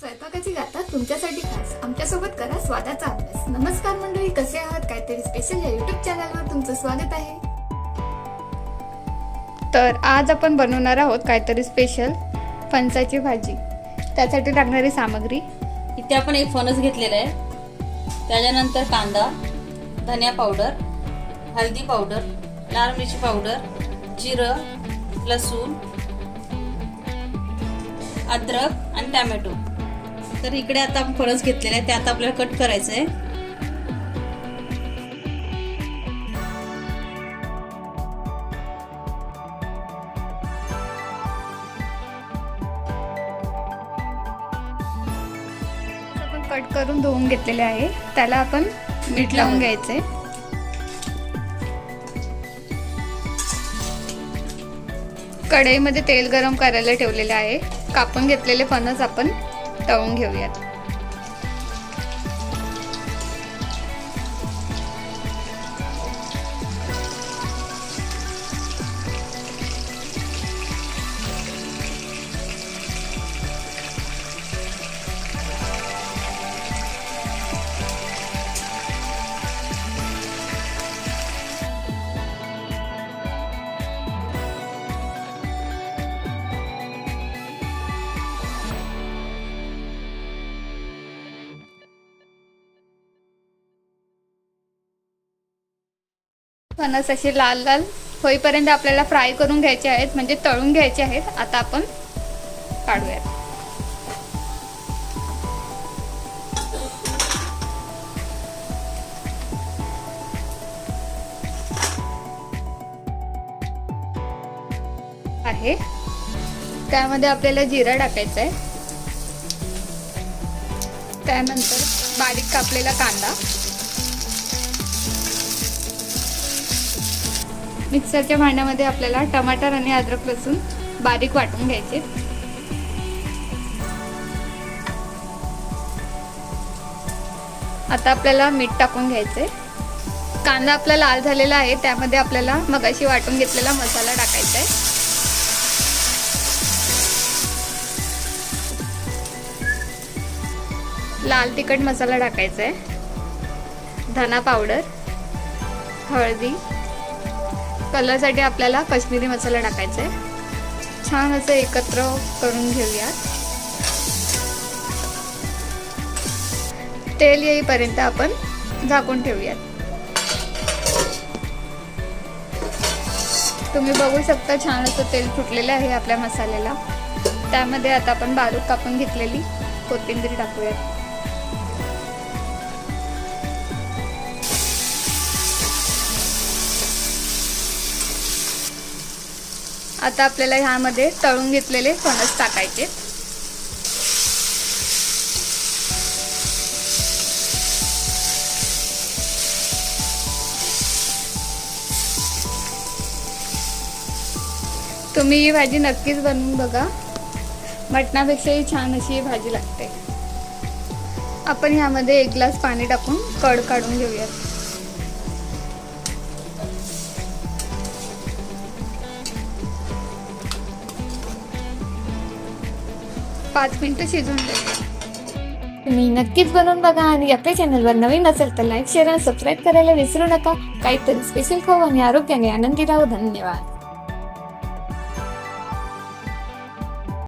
स्वयंपाकाची गाथा तुमच्यासाठी खास. आमच्यासोबत करा स्वादाचा अभ्यास. नमस्कार मंडळी कसे आहात? काहीतरी स्पेशल या युट्यूब चॅनलवर तुमचं स्वागत आहे. तर आज आपण बनवणार आहोत काहीतरी स्पेशल फणसाची भाजी. त्यासाठी लागणारी सामग्री. इथे आपण एक फणस घेतलेला आहे. त्याच्यानंतर कांदा धनिया पावडर हळदी पावडर लाल मिरची पावडर जिरं लसूण अद्रक आणि टॅमॅटो. तर इकडे आता आपण फणस घेतलेला आहे ते आता आपल्याला कट करायचं आहे आपण कट करून धुवून घेतलेले आहे. त्याला आपण मीठ लावून. घ्यायचंय. कढईमध्ये तेल गरम करायला ठेवलेले आहे. कापून घेतलेले फणस आपण तळून घेऊयात. फणस असे लाल लाल होईपर्यंत आपल्याला फ्राय करून घ्यायचे आहेत म्हणजे तळून घ्यायचे आहेत. आता आपण काढूयात. आहे. त्यामध्ये आपल्याला जिरा टाकायचा आहे त्यानंतर बारीक कापलेला कांदा. मिक्सरच्या भांड्यामध्ये आपल्याला टमाटर आणि अद्रक लसूण बारीक वाटून घ्यायचे. आता आपल्याला मीठ टाकून घ्यायचे कांदा आपला लाल झालेला आहे त्यामध्ये आपल्याला मगाशी वाटून घेतलेला मसाला टाकायचा आहे लाल तिखट मसाला टाकायचा आहे धना पावडर हळदी कलरसाठी आपल्याला कश्मीरी मसाला टाकायचा आहे. छान असं एकत्र करून घेऊयात. तेल येईपर्यंत आपण झाकून ठेवूयात. तुम्ही बघू शकता छान असं तेल फुटलेलं आहे आपल्या मसाल्याला. त्यामध्ये आता आपण बारीक कापून घेतलेली कोथिंबीर टाकूयात. आता आपल्याला ह्यामध्ये तळून घेतलेले फणस टाकायचे. तुम्ही ही भाजी नक्कीच बनवून बघा. मटणापेक्षाही छान अशी ही भाजी लागते. आपण ह्यामध्ये एक ग्लास पाणी टाकून कड काढून घेऊयात. पाच मिनटं शिजवून द्यायचं तुम्ही नक्कीच बनवून बघा आणि आपल्या चॅनलवर नवीन असेल तर लाईक शेअर आणि सबस्क्राईब करायला विसरू नका. काहीतरी स्पेशल खाऊ आणि आरोग्याने आनंदी राहू. धन्यवाद.